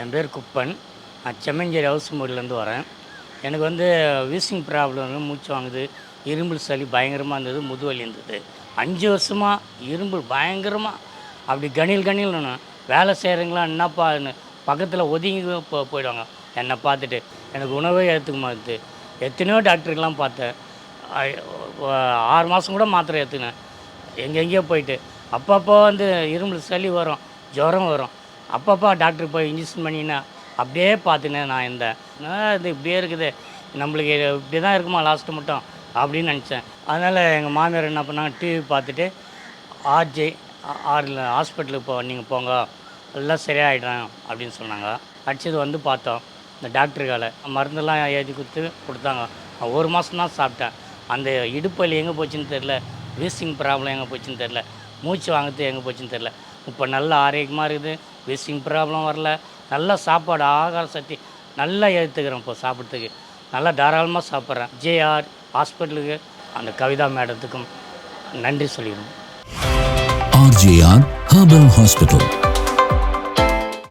என் பேர் குப்பன். நான் செம்மஞ்சேரி ஹவுஸ்மூரிலேருந்து வரேன். எனக்கு வந்து வீசிங் ப்ராப்ளம் வந்து மூச்சு வாங்குது. இரும்பல் சளி பயங்கரமாக இருந்தது முதுவலி இருந்தது. அஞ்சு வருஷமாக இரும்பல் பயங்கரமாக அப்படி கணில் கணில் வேலை செய்கிறீங்களா என்னப்பான்னு பக்கத்தில் ஒதுங்கி போ போயிடுவாங்க. என்னை பார்த்துட்டு எனக்கு உணவே ஏற்றுக்க மாட்டுது. எத்தனையோ டாக்டருக்கெலாம் பார்த்தேன். ஆறு மாதம் கூட மாத்திரை ஏற்றுனேன் எங்கெங்கேயோ போயிட்டு அப்பப்போ வந்து இருமல் சளி வரும் ஜுரம் வரும். அப்பப்போ டாக்டர் போய் இன்ஜெக்ஷன் பண்ணினா அப்படியே பார்த்துனேன் நான் இருந்தேன் நான் இது இப்படியே இருக்குது? நம்மளுக்கு இப்படி தான் இருக்குமா லாஸ்ட்டு மட்டும்? அப்படின்னு நினச்சேன். அதனால் எங்கள் மாமியார் என்ன பண்ணாங்க? டிவி பார்த்துட்டு ஆர்ஜே ஆறில் ஹாஸ்பிட்டலுக்கு போ நீங்கள் போங்க. எல்லாம் சரியாயிடும் அப்படின்னு சொன்னாங்க. அடிச்சது வந்து பார்த்தோம். இந்த டாக்டருக்கால மருந்தெல்லாம் எழுதி கொடுத்து கொடுத்தாங்க. ஒரு மாதம் தான் சாப்பிட்டேன். அந்த இடுப்பலி எங்கே போச்சுன்னு தெரில வீசிங் ப்ராப்ளம் எங்கே போச்சுன்னு தெரில மூச்சு வாங்குறது எங்கே போச்சுன்னு தெரில இப்போ நல்ல ஆரோக்கியமாக இருக்குது. வீசிங் ப்ராப்ளம் வரல. நல்ல சாப்பாடு ஆகார சக்தி நல்லா எடுத்துக்கிறேன் இப்போ சாப்பிட்றதுக்கு. நல்லா தாராளமாக சாப்பிட்றேன். ஜேஆர் ஹாஸ்பிட்டலுக்கு அந்த கவிதா மேடத்துக்கும் நன்றி சொல்லிடுவோம் ஆர்ஜேஆர் ஹாஸ்பிட்டல்.